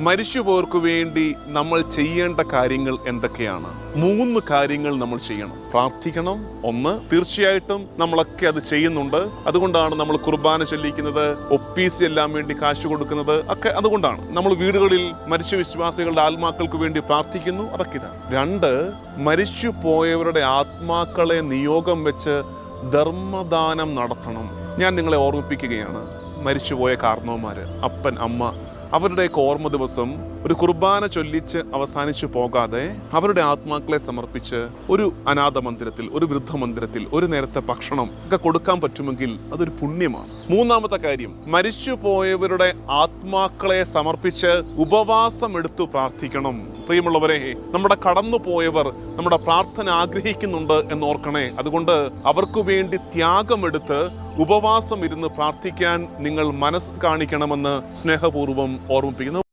മരിച്ചുപോർക്ക് വേണ്ടി നമ്മൾ ചെയ്യേണ്ട കാര്യങ്ങൾ എന്തൊക്കെയാണ്? മൂന്ന് കാര്യങ്ങൾ നമ്മൾ ചെയ്യണം. പ്രാർത്ഥിക്കണം. ഒന്ന് തീർച്ചയായിട്ടും നമ്മളൊക്കെ അത് ചെയ്യുന്നുണ്ട്. അതുകൊണ്ടാണ് നമ്മൾ കുർബാന ചൊല്ലിക്കുന്നത് ഒപ്പീസ് എല്ലാം വേണ്ടി കാശ് കൊടുക്കുന്നത് ഒക്കെ അതുകൊണ്ടാണ്. നമ്മൾ വീടുകളിൽ മരിച്ച വിശ്വാസികളുടെ ആത്മാക്കൾക്ക് വേണ്ടി പ്രാർത്ഥിക്കുന്നു അതൊക്കെ ഇതാണ്. രണ്ട് മരിച്ചു പോയവരുടെ ആത്മാക്കളെ നിയോഗം വെച്ച് ധർമ്മദാനം നടത്തണം. ഞാൻ നിങ്ങളെ ഓർമ്മിപ്പിക്കുകയാണ് മരിച്ചുപോയ കാർണവന്മാർ അപ്പൻ അമ്മ അവരുടെയൊക്കെ ഓർമ്മ ദിവസം ഒരു കുർബാന ചൊല്ലിച്ച് അവസാനിച്ചു പോകാതെ അവരുടെ ആത്മാക്കളെ സമർപ്പിച്ച് ഒരു അനാഥ മന്ദിരത്തിൽ ഒരു വൃദ്ധ മന്ദിരത്തിൽ ഒരു നേരത്തെ ഭക്ഷണം ഒക്കെ കൊടുക്കാൻ പറ്റുമെങ്കിൽ അതൊരു പുണ്യമാണ്. മൂന്നാമത്തെ കാര്യം മരിച്ചു പോയവരുടെ ആത്മാക്കളെ സമർപ്പിച്ച് ഉപവാസം എടുത്തു പ്രാർത്ഥിക്കണം. പ്രിയമുള്ളവരെ നമ്മുടെ കടന്നു പോയവർ നമ്മുടെ പ്രാർത്ഥന ആഗ്രഹിക്കുന്നുണ്ട് എന്നോർക്കണേ അതുകൊണ്ട് അവർക്ക് വേണ്ടി ത്യാഗമെടുത്ത് ഉപവാസം ഇരുന്ന് പ്രാർത്ഥിക്കാൻ നിങ്ങൾ മനസ്സ് കാണിക്കണമെന്ന് സ്നേഹപൂർവം ഓർമ്മിപ്പിക്കുന്നു.